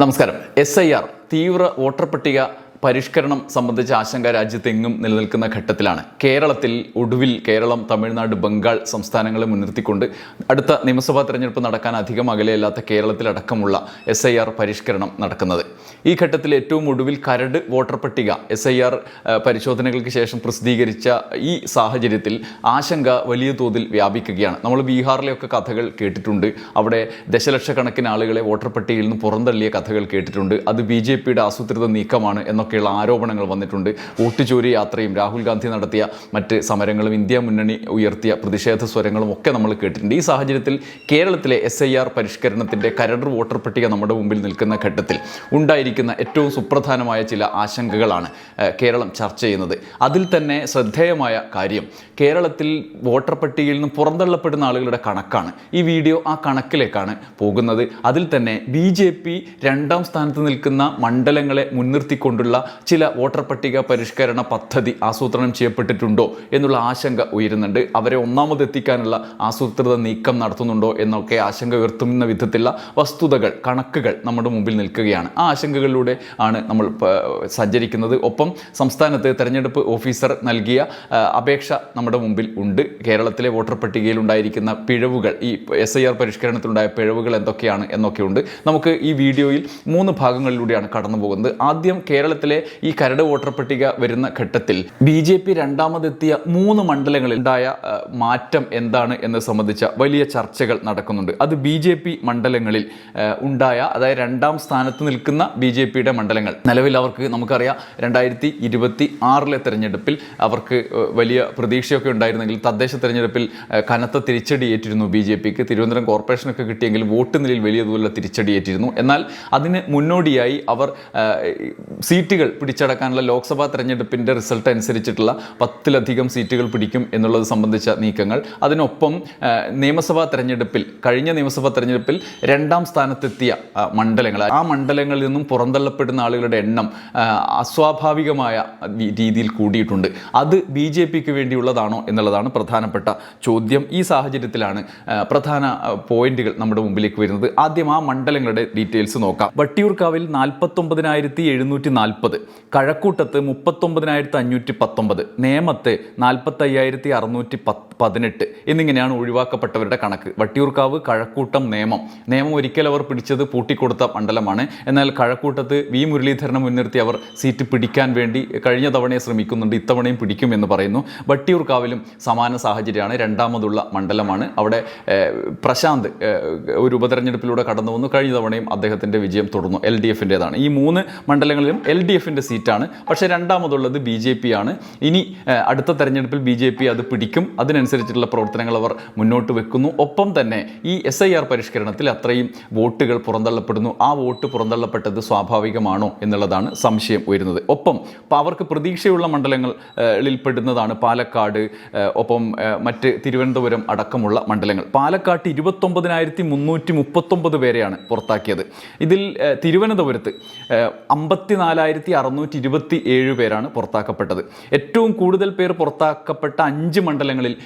നമസ്കാരം. S I R തീവ്ര voter പട്ടിക പരിഷ്കരണം സംബന്ധിച്ച ആശങ്ക രാജ്യത്തെങ്ങും നിലനിൽക്കുന്ന ഘട്ടത്തിലാണ്. കേരളത്തിൽ ഒടുവിൽ കേരളം തമിഴ്നാട് ബംഗാൾ സംസ്ഥാനങ്ങളെ മുൻനിർത്തിക്കൊണ്ട് അടുത്ത നിയമസഭാ തെരഞ്ഞെടുപ്പ് നടക്കാൻ അധികം അകലെയല്ലാത്ത കേരളത്തിലടക്കമുള്ള എസ് ഐ ആർ പരിഷ്കരണം നടക്കുന്നത്. ഈ ഘട്ടത്തിൽ ഏറ്റവും ഒടുവിൽ കരട് വോട്ടർ പട്ടിക എസ് ഐ ആർ പരിശോധനകൾക്ക് ശേഷം പ്രസിദ്ധീകരിച്ച ഈ സാഹചര്യത്തിൽ ആശങ്ക വലിയ തോതിൽ വ്യാപിക്കുകയാണ്. നമ്മൾ ബീഹാറിലെയൊക്കെ കഥകൾ കേട്ടിട്ടുണ്ട്. അവിടെ ദശലക്ഷക്കണക്കിന് ആളുകളെ വോട്ടർ പട്ടികയിൽ നിന്ന് പുറന്തള്ളിയ കഥകൾ കേട്ടിട്ടുണ്ട്. അത് ബി ജെ പിയുടെ ആസൂത്രിത നീക്കമാണ് എന്നൊക്കെയുള്ള ആരോപണങ്ങൾ വന്നിട്ടുണ്ട്. വോട്ട് ചോരി യാത്രയും രാഹുൽ ഗാന്ധി നടത്തിയ മറ്റ് സമരങ്ങളും ഇന്ത്യ മുന്നണി ഉയർത്തിയ പ്രതിഷേധ സ്വരങ്ങളും ഒക്കെ നമ്മൾ കേട്ടിട്ടുണ്ട്. ഈ സാഹചര്യത്തിൽ കേരളത്തിലെ എസ് ഐ ആർ പരിഷ്കരണത്തിന്റെ കരട് വോട്ടർ പട്ടിക നമ്മുടെ മുമ്പിൽ നിൽക്കുന്ന ഘട്ടത്തിൽ ഉണ്ടായിരിക്കുന്ന ഏറ്റവും സുപ്രധാനമായ ചില ആശങ്കകളാണ് കേരളം ചർച്ച ചെയ്യുന്നത്. അതിൽ തന്നെ ശ്രദ്ധേയമായ കാര്യം കേരളത്തിൽ വോട്ടർ പട്ടികയിൽ നിന്ന് പുറന്തള്ളപ്പെടുന്ന ആളുകളുടെ കണക്കാണ്. ഈ വീഡിയോ ആ കണക്കിലേക്കാണ് പോകുന്നത്. അതിൽ തന്നെ ബി ജെ പി രണ്ടാം സ്ഥാനത്ത് നിൽക്കുന്ന മണ്ഡലങ്ങളെ മുൻനിർത്തിക്കൊണ്ടുള്ള ചില വോട്ടർ പട്ടിക പരിഷ്കരണ പദ്ധതി ആസൂത്രണം ചെയ്യപ്പെട്ടിട്ടുണ്ടോ എന്നുള്ള ആശങ്ക ഉയരുന്നുണ്ട്. അവരെ ഒന്നാമതെത്തിക്കാനുള്ള ആസൂത്രിത നീക്കം നടത്തുന്നുണ്ടോ എന്നൊക്കെ ആശങ്ക ഉയർത്തുന്ന വിധത്തിലുള്ള വസ്തുതകൾ കണക്കുകൾ നമ്മുടെ മുമ്പിൽ നിൽക്കുകയാണ്. ആ ആശങ്കകളിലൂടെ ആണ് നമ്മൾ സഞ്ചരിക്കുന്നത്. ഒപ്പം സംസ്ഥാനത്ത് തെരഞ്ഞെടുപ്പ് ഓഫീസർ നൽകിയ അപേക്ഷ നമ്മുടെ മുമ്പിൽ ഉണ്ട്. കേരളത്തിലെ വോട്ടർ പട്ടികയിൽ ഉണ്ടായിരിക്കുന്ന പിഴവുകൾ ഈ എസ് ഐ ആർ പരിഷ്കരണത്തിലുണ്ടായ പിഴവുകൾ എന്തൊക്കെയാണ് എന്നൊക്കെയുണ്ട് നമുക്ക് ഈ വീഡിയോയിൽ മൂന്ന് ഭാഗങ്ങളിലൂടെയാണ് കടന്നു പോകുന്നത് ആദ്യം കേരളത്തിലെ ഈ കരട് വോട്ടർ പട്ടിക വരുന്ന ഘട്ടത്തിൽ ബി ജെ പി രണ്ടാമതെത്തിയ മൂന്ന് മണ്ഡലങ്ങളിൽ ഉണ്ടായ മാറ്റം എന്താണ് എന്ന് സംബന്ധിച്ച വലിയ ചർച്ചകൾ നടക്കുന്നുണ്ട്. അത് ബി ജെ പി മണ്ഡലങ്ങളിൽ ഉണ്ടായ അതായത് രണ്ടാം സ്ഥാനത്ത് നിൽക്കുന്ന ബി ജെ പിയുടെ മണ്ഡലങ്ങൾ. നിലവിൽ അവർക്ക് നമുക്കറിയാം രണ്ടായിരത്തി ഇരുപത്തി ആറിലെ തെരഞ്ഞെടുപ്പിൽ അവർക്ക് വലിയ പ്രതീക്ഷയൊക്കെ ഉണ്ടായിരുന്നെങ്കിൽ തദ്ദേശ തെരഞ്ഞെടുപ്പിൽ കനത്ത തിരിച്ചടി ഏറ്റിരുന്നു ബി ജെ പിക്ക്. തിരുവനന്തപുരം കോർപ്പറേഷനൊക്കെ കിട്ടിയെങ്കിൽ വോട്ട് നിലയിൽ വലിയ തോതിലുള്ള തിരിച്ചടി ഏറ്റിരുന്നു. എന്നാൽ അതിന് മുന്നോടിയായി അവർ ഏഹ്, സീറ്റുകൾ പിടിച്ചടക്കാനുള്ള ലോക്സഭാ തെരഞ്ഞെടുപ്പിന്റെ റിസൾട്ട് അനുസരിച്ചിട്ടുള്ള പത്തിലധികം സീറ്റുകൾ പിടിക്കും എന്നുള്ളത് സംബന്ധിച്ച നീക്കങ്ങൾ. അതിനൊപ്പം നിയമസഭാ തെരഞ്ഞെടുപ്പിൽ കഴിഞ്ഞ നിയമസഭാ തെരഞ്ഞെടുപ്പിൽ രണ്ടാം സ്ഥാനത്തെത്തിയ മണ്ഡലങ്ങൾ. ആ മണ്ഡലങ്ങളിൽ നിന്നും പുറന്തള്ളപ്പെടുന്ന ആളുകളുടെ എണ്ണം അസ്വാഭാവികമായ രീതിയിൽ കൂടിയിട്ടുണ്ട്. അത് ബി ജെ പിക്ക് വേണ്ടിയുള്ളതാണോ എന്നുള്ളതാണ് പ്രധാനപ്പെട്ട ചോദ്യം. ഈ സാഹചര്യത്തിലാണ് പ്രധാന പോയിന്റുകൾ നമ്മുടെ മുമ്പിലേക്ക് വരുന്നത്. ആദ്യം ആ മണ്ഡലങ്ങളുടെ ഡീറ്റെയിൽസ് നോക്കാം. വട്ടിയൂർക്കാവിൽ നാൽപ്പത്തൊമ്പതിനായിരത്തി എഴുന്നൂറ്റി നാൽപ്പത് കഴക്കൂട്ടത്ത് മുപ്പത്തൊമ്പതിനായിരത്തി അഞ്ഞൂറ്റി പത്തൊമ്പത് നേമത്ത് നാൽപ്പത്തയ്യായിരത്തി അറുന്നൂറ്റി പത്ത് പതിനെട്ട് എന്നിങ്ങനെയാണ് ഒഴിവാക്കപ്പെട്ടവരുടെ കണക്ക്. വട്ടിയൂർക്കാവ് കഴക്കൂട്ടം നേമം. നേമം ഒരിക്കൽ അവർ പിടിച്ചത് പൂട്ടിക്കൊടുത്ത മണ്ഡലമാണ്. എന്നാൽ കഴക്കൂട്ടത്ത് വി. മുരളീധരനെ മുൻനിർത്തി അവർ സീറ്റ് പിടിക്കാൻ വേണ്ടി കഴിഞ്ഞ തവണയെ ശ്രമിക്കുന്നുണ്ട്. ഇത്തവണയും പിടിക്കും എന്ന് പറയുന്നു. വട്ടിയൂർക്കാവിലും സമാന സാഹചര്യമാണ്. രണ്ടാമതുള്ള മണ്ഡലമാണ്. അവിടെ പ്രശാന്ത് ഒരു ഉപതെരഞ്ഞെടുപ്പിലൂടെ കടന്നു വന്നു കഴിഞ്ഞ തവണയും അദ്ദേഹത്തിന്റെ വിജയം തുടർന്നു. എൽ ഡി എഫിന്റെതാണ് ഈ മൂന്ന് മണ്ഡലങ്ങളിലും എൽ ഡി എഫിന്റെ സീറ്റാണ് പക്ഷേ രണ്ടാമതുള്ളത് ബി ജെ പി ആണ്. ഇനി അടുത്ത തെരഞ്ഞെടുപ്പിൽ ബി ജെ പി അത് പിടിക്കും. അതിനനുസരിച്ചിട്ടുള്ള പ്രവർത്തനങ്ങൾ അവർ മുന്നോട്ട് വെക്കുന്നു. ഒപ്പം തന്നെ ഈ എസ് ഐ ആർ പരിഷ്കരണത്തിൽ അത്രയും വോട്ടുകൾ പുറന്തള്ളപ്പെടുന്നു. ആ വോട്ട് പുറന്തള്ളപ്പെട്ടത് സ്വാഭാവികമാണോ എന്നുള്ളതാണ് സംശയം ഉയരുന്നത്. ഒപ്പം അവർക്ക് പ്രതീക്ഷയുള്ള മണ്ഡലങ്ങളിൽ പെടുന്നതാണ് പാലക്കാട് ഒപ്പം മറ്റ് തിരുവനന്തപുരം അടക്കമുള്ള മണ്ഡലങ്ങൾ. പാലക്കാട്ട് ഇരുപത്തൊമ്പതിനായിരത്തി മുന്നൂറ്റി മുപ്പത്തൊമ്പത് പേരെയാണ് പുറത്താക്കിയത്. ഇതിൽ തിരുവനന്തപുരത്ത് അമ്പത്തിനാലായിരത്തി അറുന്നൂറ്റി ഇരുപത്തി ഏഴ് പേരാണ് പുറത്താക്കപ്പെട്ടത്. ഏറ്റവും കൂടുതൽ പേർ പുറത്താക്കപ്പെട്ട അഞ്ച് മണ്ഡലങ്ങളിൽ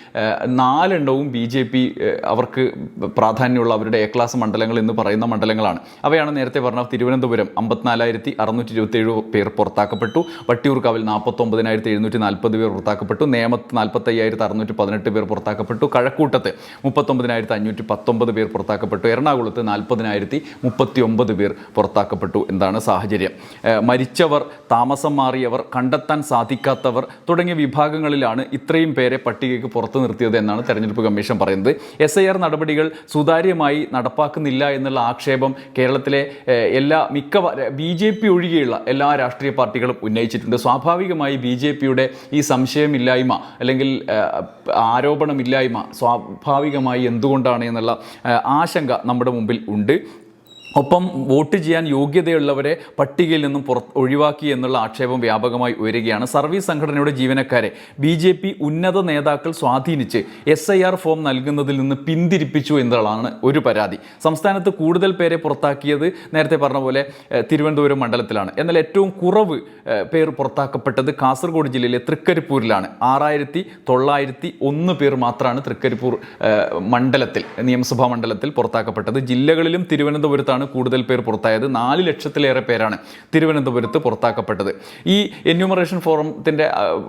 നാലെണ്ണവും ബി ജെ പി അവർക്ക് പ്രാധാന്യമുള്ള അവരുടെ എ ക്ലാസ് മണ്ഡലങ്ങൾ എന്ന് പറയുന്ന മണ്ഡലങ്ങളാണ്. അവയാണ് നേരത്തെ പറഞ്ഞ തിരുവനന്തപുരം അമ്പത്തിനാലായിരത്തി അറുന്നൂറ്റി ഇരുപത്തി ഏഴ് പേർ പുറത്താക്കപ്പെട്ടു. വട്ടിയൂർക്കാവിൽ നാൽപ്പത്തൊമ്പതിനായിരത്തി എഴുന്നൂറ്റി നാൽപ്പത് പേർ പുറത്താക്കപ്പെട്ടു. നേമത്ത് നാൽപ്പത്തയ്യായിരത്തി അറുന്നൂറ്റി പതിനെട്ട് പേർ പുറത്താക്കപ്പെട്ടു. കഴക്കൂട്ടത്ത് മുപ്പത്തൊമ്പതിനായിരത്തി അഞ്ഞൂറ്റി പത്തൊമ്പത് പേർ പുറത്താക്കപ്പെട്ടു. എറണാകുളത്ത് നാൽപ്പതിനായിരത്തി മുപ്പത്തി ഒമ്പത് പേർ പുറത്താക്കപ്പെട്ടു എന്താണ് സാഹചര്യം. ഏഹ് മരിച്ചവർ താമസം മാറിയവർ കണ്ടെത്താൻ സാധിക്കാത്തവർ തുടങ്ങിയ വിഭാഗങ്ങളിലാണ് ഇത്രയും പേരെ പട്ടികയ്ക്ക് പുറത്തു നിർത്തിയത് എന്നാണ് തെരഞ്ഞെടുപ്പ് കമ്മീഷൻ പറയുന്നത്. എസ് ഐ ആർ നടപടികൾ സുതാര്യമായി നടപ്പാക്കുന്നില്ല എന്നുള്ള ആക്ഷേപം കേരളത്തിലെ എല്ലാ മിക്ക ബി ജെ പി ഒഴികെയുള്ള എല്ലാ രാഷ്ട്രീയ പാർട്ടികളും ഉന്നയിച്ചിട്ടുണ്ട്. സ്വാഭാവികമായി ബി ജെ പിയുടെ ഈ സംശയമില്ലായ്മ അല്ലെങ്കിൽ ആരോപണമില്ലായ്മ സ്വാഭാവികമായി എന്തുകൊണ്ടാണ് എന്നുള്ള ആശങ്ക നമ്മുടെ മുമ്പിൽ ഉണ്ട്. ഒപ്പം വോട്ട് ചെയ്യാൻ യോഗ്യതയുള്ളവരെ പട്ടികയിൽ നിന്നും പുറ ഒഴിവാക്കി എന്നുള്ള ആക്ഷേപം വ്യാപകമായി ഉയരുകയാണ്. സർവീസ് സംഘടനയുടെ ജീവനക്കാരെ ബി ജെ പി ഉന്നത നേതാക്കൾ സ്വാധീനിച്ച് എസ് ഐ ആർ ഫോം നൽകുന്നതിൽ നിന്ന് പിന്തിരിപ്പിച്ചു എന്നുള്ളതാണ് ഒരു പരാതി. സംസ്ഥാനത്ത് കൂടുതൽ പേരെ പുറത്താക്കിയത് നേരത്തെ പറഞ്ഞ പോലെ തിരുവനന്തപുരം മണ്ഡലത്തിലാണ്. എന്നാൽ ഏറ്റവും കുറവ് പേർ പുറത്താക്കപ്പെട്ടത് കാസർഗോഡ് ജില്ലയിലെ തൃക്കരിപ്പൂരിലാണ്. ആറായിരത്തി തൊള്ളായിരത്തി ഒന്ന് പേർ മാത്രമാണ് തൃക്കരിപ്പൂർ മണ്ഡലത്തിൽ നിയമസഭാ മണ്ഡലത്തിൽ പുറത്താക്കപ്പെട്ടത്. ജില്ലകളിലും തിരുവനന്തപുരത്താണ് നിന്നാണ് കൂടുതൽ പേർ പുറത്തായത്. നാല് ലക്ഷത്തിലേറെ പേരാണ് തിരുവനന്തപുരത്ത് പുറത്താക്കപ്പെട്ടത്. ഈ എന്യൂമറേഷൻ ഫോറത്തിന്റെ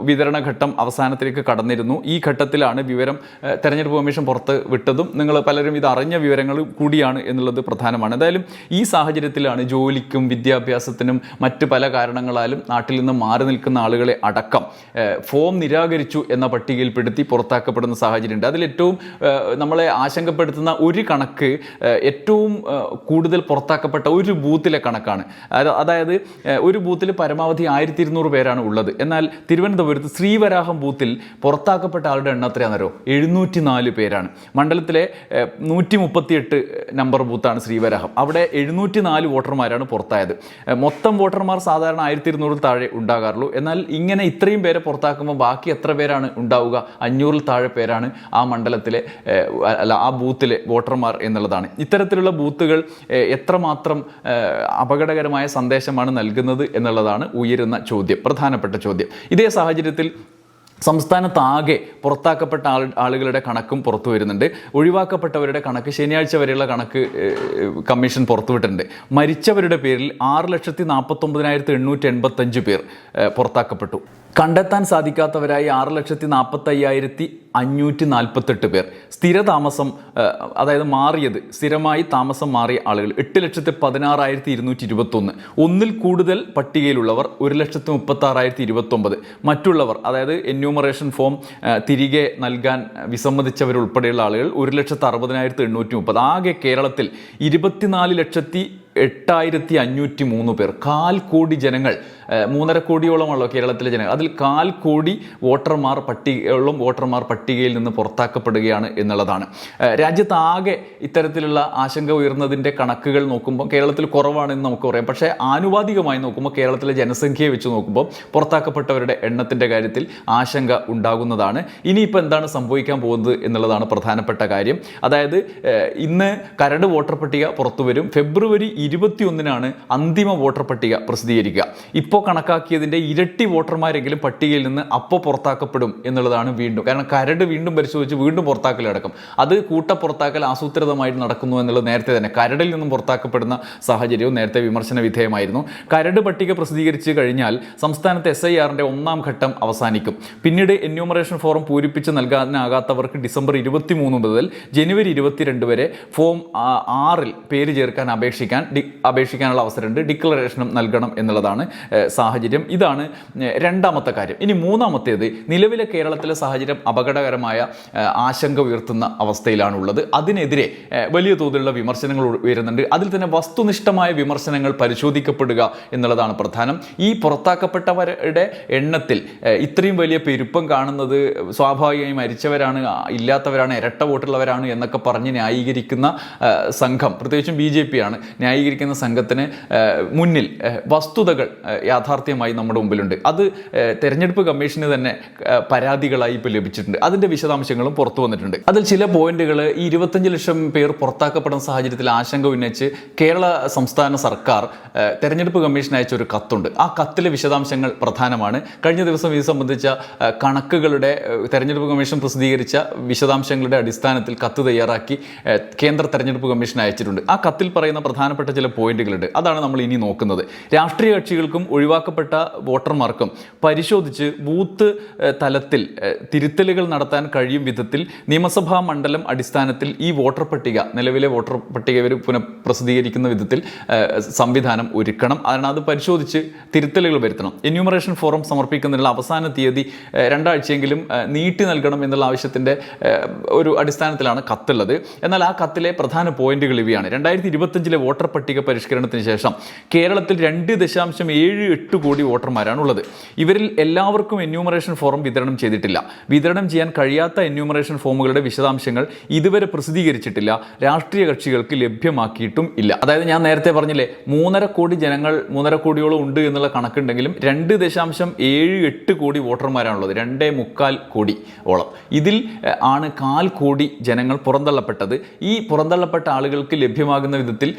വിതരണ ഘട്ടം അവസാനത്തിലേക്ക് കടന്നിരുന്നു. ഈ ഘട്ടത്തിലാണ് വിവരം തെരഞ്ഞെടുപ്പ് കമ്മീഷൻ പുറത്ത് വിട്ടതും നിങ്ങൾ പലരും ഇത് അറിഞ്ഞ വിവരങ്ങൾ കൂടിയാണ് എന്നുള്ളത് പ്രധാനമാണ്. എന്തായാലും ഈ സാഹചര്യത്തിലാണ് ജോലിക്കും വിദ്യാഭ്യാസത്തിനും മറ്റ് പല കാരണങ്ങളാലും നാട്ടിൽ നിന്ന് മാറി നിൽക്കുന്ന ആളുകളെ അടക്കം ഫോം നിരാകരിച്ചു എന്ന പട്ടികയിൽപ്പെടുത്തി പുറത്താക്കപ്പെടുന്ന സാഹചര്യമുണ്ട്. അതിൽ ഏറ്റവും നമ്മളെ ആശങ്കപ്പെടുത്തുന്ന ഒരു കണക്ക് ഏറ്റവും കൂടുതൽ പുറത്താക്കപ്പെട്ട ഒരു ബൂത്തിലെ കണക്കാണ്. അതായത് ഒരു ബൂത്തിൽ പരമാവധി ആയിരത്തി ഇരുന്നൂറ് പേരാണ് ഉള്ളത്. എന്നാൽ തിരുവനന്തപുരത്ത് ശ്രീവരാഹം ബൂത്തിൽ പുറത്താക്കപ്പെട്ട ആളുടെ എണ്ണം എത്രയാണെന്നറിയോ? എഴുന്നൂറ്റി നാല് പേരാണ്. മണ്ഡലത്തിലെ നൂറ്റി മുപ്പത്തിയെട്ട് നമ്പർ ബൂത്താണ് ശ്രീവരാഹം. അവിടെ എഴുന്നൂറ്റി നാല് വോട്ടർമാരാണ് പുറത്തായത്. മൊത്തം വോട്ടർമാർ സാധാരണ ആയിരത്തി ഇരുന്നൂറിൽ താഴെ ഉണ്ടാകാറുള്ളൂ. എന്നാൽ ഇങ്ങനെ ഇത്രയും പേരെ പുറത്താക്കുമ്പോൾ ബാക്കി എത്ര പേരാണ് ഉണ്ടാവുക? അഞ്ഞൂറിൽ താഴെ പേരാണ് ആ മണ്ഡലത്തിലെ അല്ല ആ ബൂത്തിലെ വോട്ടർമാർ എന്നുള്ളതാണ്. ഇത്തരത്തിലുള്ള ബൂത്തുകൾ എത്രമാത്രം അപകടകരമായ സന്ദേശമാണ് നൽകുന്നത് എന്നുള്ളതാണ് ഉയരുന്ന ചോദ്യം പ്രധാനപ്പെട്ട ചോദ്യം. ഇതേ സാഹചര്യത്തിൽ സംസ്ഥാനത്താകെ പുറത്താക്കപ്പെട്ട ആൾ ആളുകളുടെ കണക്കും പുറത്തു വരുന്നുണ്ട്. ഒഴിവാക്കപ്പെട്ടവരുടെ കണക്ക് ശനിയാഴ്ച വരെയുള്ള കണക്ക് കമ്മീഷൻ പുറത്തുവിട്ടിട്ടുണ്ട്. മരിച്ചവരുടെ പേരിൽ ആറ് ലക്ഷത്തി നാൽപ്പത്തൊമ്പതിനായിരത്തി എണ്ണൂറ്റി എൺപത്തഞ്ച് പേർ പുറത്താക്കപ്പെട്ടു. കണ്ടെത്താൻ സാധിക്കാത്തവരായി ആറ് ലക്ഷത്തി നാൽപ്പത്തി അയ്യായിരത്തി അഞ്ഞൂറ്റി നാൽപ്പത്തെട്ട് പേർ. സ്ഥിരതാമസം അതായത് മാറിയത് സ്ഥിരമായി താമസം മാറിയ ആളുകൾ എട്ട് ലക്ഷത്തി പതിനാറായിരത്തി ഇരുന്നൂറ്റി ഇരുപത്തൊന്ന്. ഒന്നിൽ കൂടുതൽ പട്ടികയിലുള്ളവർ ഒരു ലക്ഷത്തി മുപ്പത്തി ആറായിരത്തി ഇരുപത്തൊമ്പത്. മറ്റുള്ളവർ അതായത് എന്യൂമറേഷൻ ഫോം തിരികെ നൽകാൻ വിസമ്മതിച്ചവരുൾപ്പെടെയുള്ള ആളുകൾ ഒരു ലക്ഷത്തി അറുപതിനായിരത്തി എണ്ണൂറ്റി മുപ്പത്. ആകെ കേരളത്തിൽ ഇരുപത്തിനാല് ലക്ഷത്തി എട്ടായിരത്തി അഞ്ഞൂറ്റി മൂന്ന് പേർ. കാൽ കോടി ജനങ്ങൾ മൂന്നര കോടിയോളമുള്ള കേരളത്തിലെ ജനങ്ങൾ. അതിൽ കാൽ കോടി വോട്ടർമാർ പട്ടികയോളം വോട്ടർമാർ പട്ടികയിൽ നിന്ന് പുറത്താക്കപ്പെടുകയാണ് എന്നുള്ളതാണ്. രാജ്യത്താകെ ഇത്തരത്തിലുള്ള ആശങ്ക ഉയർന്നതിന്റെ കണക്കുകൾ നോക്കുമ്പോൾ കേരളത്തിൽ കുറവാണെന്ന് നമുക്ക് പറയാം. പക്ഷേ ആനുപാതികമായി നോക്കുമ്പോൾ കേരളത്തിലെ ജനസംഖ്യയെ വെച്ച് നോക്കുമ്പോൾ പുറത്താക്കപ്പെട്ടവരുടെ എണ്ണത്തിന്റെ കാര്യത്തിൽ ആശങ്ക ഉണ്ടാകുന്നതാണ്. ഇനിയിപ്പോൾ എന്താണ് സംഭവിക്കാൻ പോകുന്നത് എന്നുള്ളതാണ് പ്രധാനപ്പെട്ട കാര്യം. അതായത് ഇന്ന് കരട് വോട്ടർ പട്ടിക പുറത്തുവരും. ഫെബ്രുവരി ഇരുപത്തിയൊന്നിനാണ് അന്തിമ വോട്ടർ പട്ടിക പ്രസിദ്ധീകരിക്കുക. ഇപ്പോൾ കണക്കാക്കിയതിന്റെ ഇരട്ടി വോട്ടർമാരെങ്കിലും പട്ടികയിൽ നിന്ന് അപ്പോൾ പുറത്താക്കപ്പെടും എന്നുള്ളതാണ് വീണ്ടും. കാരണം കരട് വീണ്ടും പരിശോധിച്ച് വീണ്ടും പുറത്താക്കലടക്കം. അത് കൂട്ട പുറത്താക്കൽ ആസൂത്രിതമായിട്ട് നടക്കുന്നു എന്നുള്ളത് നേരത്തെ തന്നെ. കരടിൽ നിന്നും പുറത്താക്കപ്പെടുന്ന സാഹചര്യവും നേരത്തെ വിമർശന വിധേയമായിരുന്നു. കരട് പട്ടിക പ്രസിദ്ധീകരിച്ച് കഴിഞ്ഞാൽ സംസ്ഥാനത്ത് എസ് ഐ ആറിന്റെ ഒന്നാം ഘട്ടം അവസാനിക്കും. പിന്നീട് എന്യൂമറേഷൻ ഫോറം പൂരിപ്പിച്ച് നൽകാനാകാത്തവർക്ക് ഡിസംബർ ഇരുപത്തി മൂന്ന് മുതൽ ജനുവരി ഇരുപത്തിരണ്ട് വരെ ഫോം ആറിൽ പേര് ചേർക്കാൻ അപേക്ഷിക്കാൻ ഡി അപേക്ഷിക്കാനുള്ള അവസരമുണ്ട്. ഡിക്ലറേഷനും നൽകണം എന്നുള്ളതാണ് സാഹചര്യം. ഇതാണ് രണ്ടാമത്തെ കാര്യം. ഇനി മൂന്നാമത്തേത് നിലവിലെ കേരളത്തിലെ സാഹചര്യം അപകടകരമായ ആശങ്ക ഉയർത്തുന്ന അവസ്ഥയിലാണുള്ളത്. അതിനെതിരെ വലിയ തോതിലുള്ള വിമർശനങ്ങൾ ഉയരുന്നുണ്ട്. അതിൽ തന്നെ വസ്തുനിഷ്ഠമായ വിമർശനങ്ങൾ പരിശോധിക്കപ്പെടുക എന്നുള്ളതാണ് പ്രധാനം. ഈ പുറത്താക്കപ്പെട്ടവരുടെ എണ്ണത്തിൽ ഇത്രയും വലിയ പെരുപ്പം കാണുന്നത് സ്വാഭാവികമായി മരിച്ചവരാണ് ഇല്ലാത്തവരാണ് ഇരട്ട വോട്ടുള്ളവരാണ് എന്നൊക്കെ പറഞ്ഞ് ന്യായീകരിക്കുന്ന സംഘം പ്രത്യേകിച്ചും ബി ജെ പി ആണ് ന്യായീകരിക്കുന്ന സംഘത്തിന് മുന്നിൽ വസ്തുതകൾ യാഥാർത്ഥ്യമായി നമ്മുടെ മുമ്പിലുണ്ട്. അത് തെരഞ്ഞെടുപ്പ് കമ്മീഷന് തന്നെ പരാതികളായി ഇപ്പോൾ ലഭിച്ചിട്ടുണ്ട്. അതിന്റെ വിശദാംശങ്ങളും പുറത്തു വന്നിട്ടുണ്ട്. അതിൽ ചില പോയിന്റുകൾ ഈ ഇരുപത്തഞ്ച് ലക്ഷം പേർ പുറത്താക്കപ്പെടുന്ന സാഹചര്യത്തിൽ ആശങ്ക ഉന്നയിച്ച് കേരള സംസ്ഥാന സർക്കാർ തെരഞ്ഞെടുപ്പ് കമ്മീഷൻ അയച്ച ഒരു കത്തുണ്ട്. ആ കത്തിലെ വിശദാംശങ്ങൾ പ്രധാനമാണ്. കഴിഞ്ഞ ദിവസം ഇത് സംബന്ധിച്ച കണക്കുകളുടെ തെരഞ്ഞെടുപ്പ് കമ്മീഷൻ പ്രസിദ്ധീകരിച്ച വിശദാംശങ്ങളുടെ അടിസ്ഥാനത്തിൽ കത്ത് തയ്യാറാക്കി കേന്ദ്ര തെരഞ്ഞെടുപ്പ് കമ്മീഷൻ അയച്ചിട്ടുണ്ട്. ആ കത്തിൽ പറയുന്ന പ്രധാനപ്പെട്ട ചില പോയിന്റുകളുണ്ട്. അതാണ് നമ്മൾ ഇനി നോക്കുന്നത്. രാഷ്ട്രീയ കക്ഷികൾക്കും ഒഴിവാക്കപ്പെട്ട വോട്ടർമാർക്കും പരിശോധിച്ച് ബൂത്ത് തലത്തിൽ തിരുത്തലുകൾ നടത്താൻ കഴിയും വിധത്തിൽ നിയമസഭാ മണ്ഡലം അടിസ്ഥാനത്തിൽ ഈ വോട്ടർ പട്ടിക നിലവിലെ വോട്ടർ പട്ടിക ഇവർ പുനഃപ്രസിദ്ധീകരിക്കുന്ന വിധത്തിൽ സംവിധാനം ഒരുക്കണം. കാരണം അത് പരിശോധിച്ച് തിരുത്തലുകൾ വരുത്തണം. എന്യൂമറേഷൻ ഫോറം സമർപ്പിക്കുന്നതിനുള്ള അവസാന തീയതി രണ്ടാഴ്ചയെങ്കിലും നീട്ടി നൽകണം എന്നുള്ള ആവശ്യത്തിന്റെ ഒരു അടിസ്ഥാനത്തിലാണ് കത്തുള്ളത്. എന്നാൽ ആ കത്തിലെ പ്രധാന പോയിന്റുകൾ ഇവയാണ്. രണ്ടായിരത്തി ഇരുപത്തഞ്ചിലെ വോട്ടർ പട്ടിക പരിഷ്കരണത്തിന് ശേഷം കേരളത്തിൽ രണ്ട് ദശാംശം ഏഴ് എട്ട് കോടി വോട്ടർമാരാണ് ഉള്ളത് ഇവരിൽ എല്ലാവർക്കും എന്യൂമറേഷൻ ഫോം വിതരണം ചെയ്തിട്ടില്ല. വിതരണം ചെയ്യാൻ കഴിയാത്ത എന്യൂമറേഷൻ ഫോമുകളുടെ വിശദാംശങ്ങൾ ഇതുവരെ പ്രസിദ്ധീകരിച്ചിട്ടില്ല. രാഷ്ട്രീയ കക്ഷികൾക്ക് ലഭ്യമാക്കിയിട്ടും ഇല്ല. അതായത് ഞാൻ നേരത്തെ പറഞ്ഞില്ലേ മൂന്നര കോടി ജനങ്ങൾ മൂന്നര കോടിയോളം ഉണ്ട് എന്നുള്ള കണക്കുണ്ടെങ്കിലും രണ്ട് ദശാംശം ഏഴ് എട്ട് കോടി വോട്ടർമാരാണുള്ളത്. രണ്ടേ മുക്കാൽ കോടി ഓളം ഇതിൽ ആണ് കാൽ കോടി ജനങ്ങൾ പുറന്തള്ളപ്പെട്ടത്. ഈ പുറന്തള്ളപ്പെട്ട ആളുകൾക്ക് ലഭ്യമാകുന്ന വിധത്തിൽ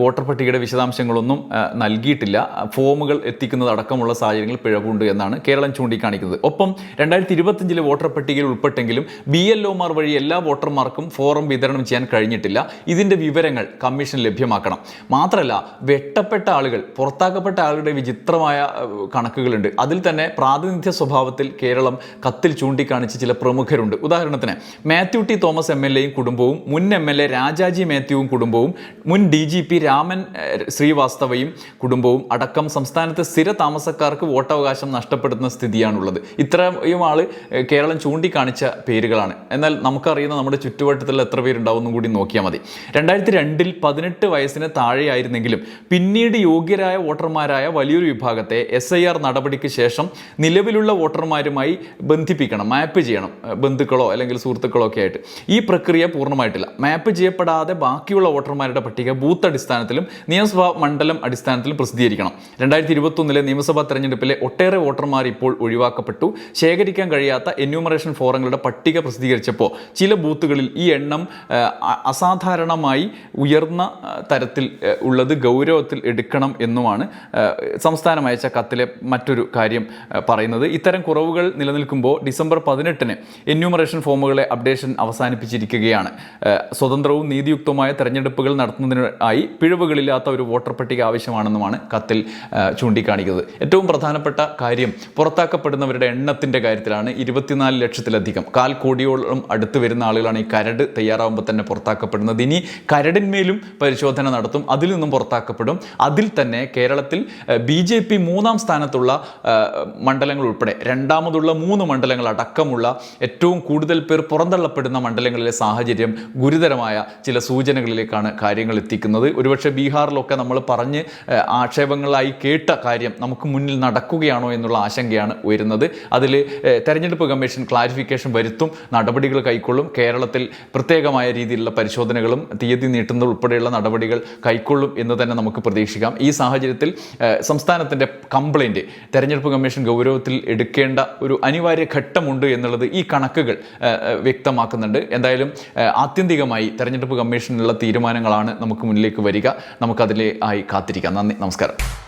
വോട്ടർ പട്ടികയുടെ വിശദാംശങ്ങളൊന്നും നൽകിയിട്ടില്ല. ഫോമുകൾ എത്തിക്കുന്നത് അടക്കമുള്ള സാഹചര്യങ്ങൾ പിഴവുണ്ട് എന്നാണ് കേരളം ചൂണ്ടിക്കാണിക്കുന്നത്. ഒപ്പം രണ്ടായിരത്തി ഇരുപത്തിയഞ്ചിലെ വോട്ടർ പട്ടികയിൽ ഉൾപ്പെട്ടെങ്കിലും ബി എൽ ഒമാർ വഴി എല്ലാ വോട്ടർമാർക്കും ഫോറം വിതരണം ചെയ്യാൻ കഴിഞ്ഞിട്ടില്ല. ഇതിന്റെ വിവരങ്ങൾ കമ്മീഷൻ ലഭ്യമാക്കണം. മാത്രമല്ല വെട്ടപ്പെട്ട ആളുകൾ പുറത്താക്കപ്പെട്ട ആളുകളുടെ വിചിത്രമായ കണക്കുകളുണ്ട്. അതിൽ തന്നെ പ്രാതിനിധ്യ സ്വഭാവത്തിൽ കേരളം കത്തിൽ ചൂണ്ടിക്കാണിച്ച ചില പ്രമുഖരുണ്ട്. ഉദാഹരണത്തിന് Mathew T Thomas M L എയും കുടുംബവും മുൻ എം എൽ എ രാജാജി മാത്യുവും കുടുംബവും മുൻ ഡി ജി പി രാമൻ ശ്രീവാസ്തവയും കുടുംബവും അടക്കം സംസ്ഥാനത്ത് സ്ഥിര താമസക്കാർക്ക് വോട്ടവകാശം നഷ്ടപ്പെടുന്ന സ്ഥിതിയാണുള്ളത്. ഇത്രയും ആൾ കേരളം ചൂണ്ടിക്കാണിച്ച പേരുകളാണ്. എന്നാൽ നമുക്കറിയുന്ന നമ്മുടെ ചുറ്റുവട്ടത്തിൽ എത്ര പേരുണ്ടാവുമെന്നും കൂടി നോക്കിയാൽ മതി. രണ്ടായിരത്തി രണ്ടിൽ പതിനെട്ട് വയസ്സിന് താഴെയായിരുന്നെങ്കിലും പിന്നീട് യോഗ്യരായ വോട്ടർമാരായ വലിയൊരു വിഭാഗത്തെ എസ് ഐ ആർ നടപടിക്ക് ശേഷം നിലവിലുള്ള വോട്ടർമാരുമായി ബന്ധിപ്പിക്കണം മാപ്പ് ചെയ്യണം ബന്ധുക്കളോ അല്ലെങ്കിൽ സുഹൃത്തുക്കളോ ഒക്കെ ആയിട്ട്. ഈ പ്രക്രിയ പൂർണമായിട്ടില്ല. മാപ്പ് ചെയ്യപ്പെടാതെ ബാക്കിയുള്ള വോട്ടർമാരുടെ പട്ടിക ബൂത്ത് അടിസ്ഥാനത്തിലും നിയമസഭാ മണ്ഡലം അടിസ്ഥാനത്തിലും പ്രസിദ്ധീകരിക്കണം. രണ്ടായിരത്തി ഇരുപത്തൊന്നിലെ നിയമസഭാ തെരഞ്ഞെടുപ്പിലെ ഒട്ടേറെ വോട്ടർമാർ ഇപ്പോൾ ഒഴിവാക്കപ്പെട്ടു. ശേഖരിക്കാൻ കഴിയാത്ത എന്യൂമറേഷൻ ഫോറങ്ങളുടെ പട്ടിക പ്രസിദ്ധീകരിച്ചപ്പോൾ ചില ബൂത്തുകളിൽ ഈ എണ്ണം അസാധാരണമായി ഉയർന്ന തരത്തിൽ ഉള്ളത് ഗൗരവത്തിൽ എടുക്കണം എന്നുമാണ് സംസ്ഥാനം അയച്ച കത്തിലെ മറ്റൊരു കാര്യം പറയുന്നത്. ഇത്തരം കുറവുകൾ നിലനിൽക്കുമ്പോൾ ഡിസംബർ പതിനെട്ടിന് എന്യൂമറേഷൻ ഫോമുകളെ അപ്ഡേഷൻ അവസാനിപ്പിച്ചിരിക്കുകയാണ്. സ്വതന്ത്രവും നീതിയുക്തവുമായ തെരഞ്ഞെടുപ്പുകൾ നടത്തുന്നതിനായി പിഴവുകളില്ലാത്ത ഒരു വോട്ടർ പട്ടിക ആവശ്യമാണെന്നുമാണ് കത്തിൽ ചൂണ്ടിക്കാണിക്കുന്നത്. ഏറ്റവും പ്രധാനപ്പെട്ട കാര്യം പുറത്താക്കപ്പെടുന്നവരുടെ എണ്ണത്തിന്റെ കാര്യത്തിലാണ് ഇരുപത്തിനാല് ലക്ഷത്തിലധികം. കാൽ കോടിയോളം അടുത്ത് വരുന്ന ആളുകളാണ് ഈ കരട് തയ്യാറാവുമ്പോൾ തന്നെ പുറത്താക്കപ്പെടുന്നത്. ഇനി കരടിന്മേലും പരിശോധന നടത്തും അതിൽ നിന്നും പുറത്താക്കപ്പെടും. അതിൽ തന്നെ കേരളത്തിൽ ബി ജെ പി മൂന്നാം സ്ഥാനത്തുള്ള മണ്ഡലങ്ങൾ ഉൾപ്പെടെ രണ്ടാമതുള്ള മൂന്ന് മണ്ഡലങ്ങൾ അടക്കമുള്ള ഏറ്റവും കൂടുതൽ പേർ പുറന്തള്ളപ്പെടുന്ന മണ്ഡലങ്ങളിലെ സാഹചര്യം ഗുരുതരമായ ചില സൂചനകളിലേക്കാണ് കാര്യങ്ങൾ എത്തിക്കുന്നത്. ഒരുപക്ഷെ ബീഹാറിലൊക്കെ നമ്മൾ പറഞ്ഞ് ആക്ഷേപങ്ങളായി കേട്ട കാര്യം നമുക്ക് മുന്നിൽ നടക്കുകയാണോ എന്നുള്ള ആശങ്കയാണ് ഉയരുന്നത്. അതിൽ തെരഞ്ഞെടുപ്പ് കമ്മീഷൻ ക്ലാരിഫിക്കേഷൻ വരുത്തും നടപടികൾ കൈക്കൊള്ളും കേരളത്തിൽ പ്രത്യേകമായ രീതിയിലുള്ള പരിശോധനകളും തീയതി നീട്ടുന്നത് ഉൾപ്പെടെയുള്ള നടപടികൾ കൈക്കൊള്ളും എന്ന് തന്നെ നമുക്ക് പ്രതീക്ഷിക്കാം. ഈ സാഹചര്യത്തിൽ സംസ്ഥാനത്തിന്റെ കംപ്ലൈന്റ് തെരഞ്ഞെടുപ്പ് കമ്മീഷൻ ഗൗരവത്തിൽ എടുക്കേണ്ട ഒരു അനിവാര്യ ഘട്ടമുണ്ട് എന്നുള്ളത് ഈ കണക്കുകൾ വ്യക്തമാക്കുന്നുണ്ട്. എന്തായാലും ആത്യന്തികമായി തെരഞ്ഞെടുപ്പ് കമ്മീഷനുള്ള തീരുമാനങ്ങളാണ് നമുക്ക് മുന്നിലേക്ക് വരിക നമുക്കതിലെ ആയി കാത്തിരിക്കാം. നന്ദി. നമസ്കാരം.